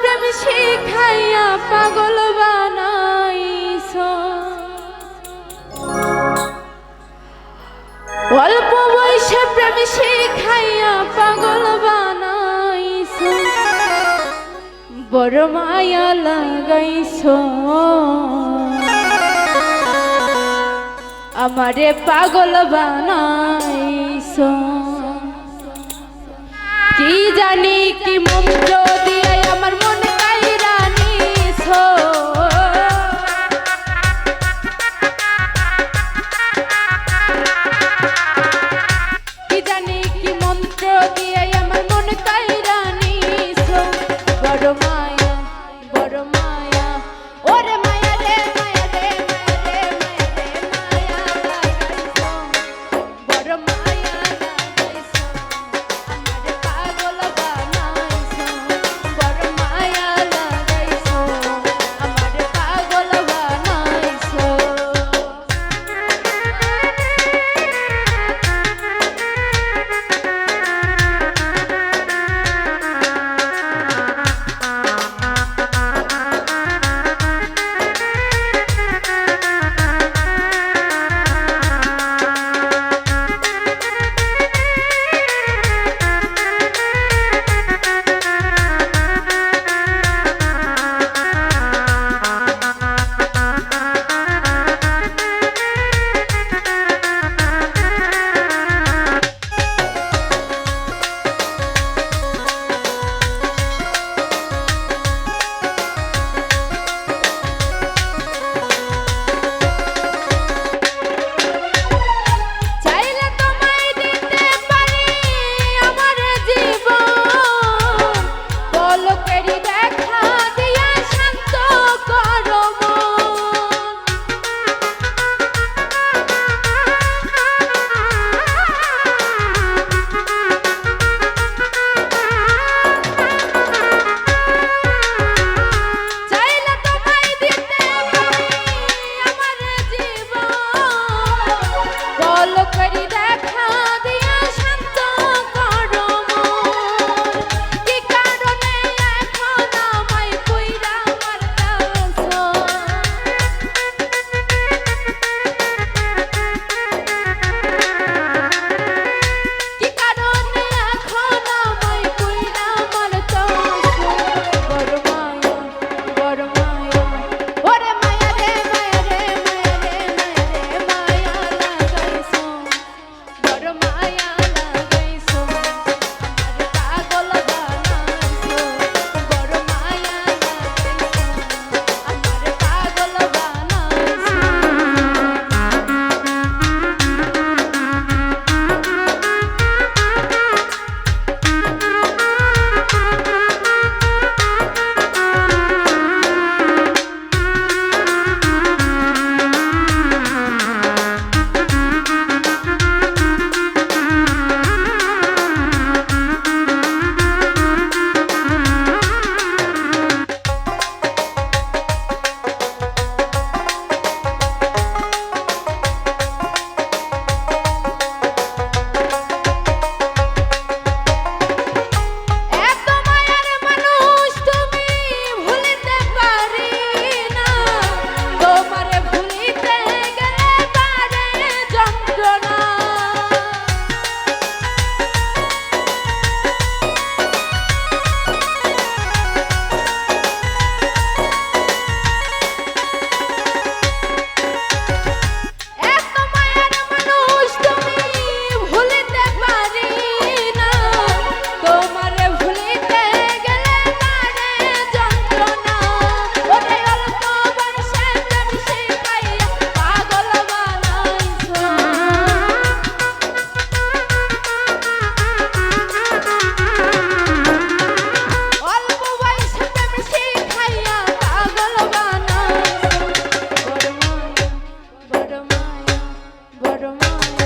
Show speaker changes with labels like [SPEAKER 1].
[SPEAKER 1] প্রেম শিখাইয়া পাগল বানাইছ। অল্প বয়সে প্রেম শিখাইয়া পাগল বানাইছ। বড় মায়া লাগাইছ। আমারে পাগল বানাইছ। কি জানি কি মুম যদি Oh.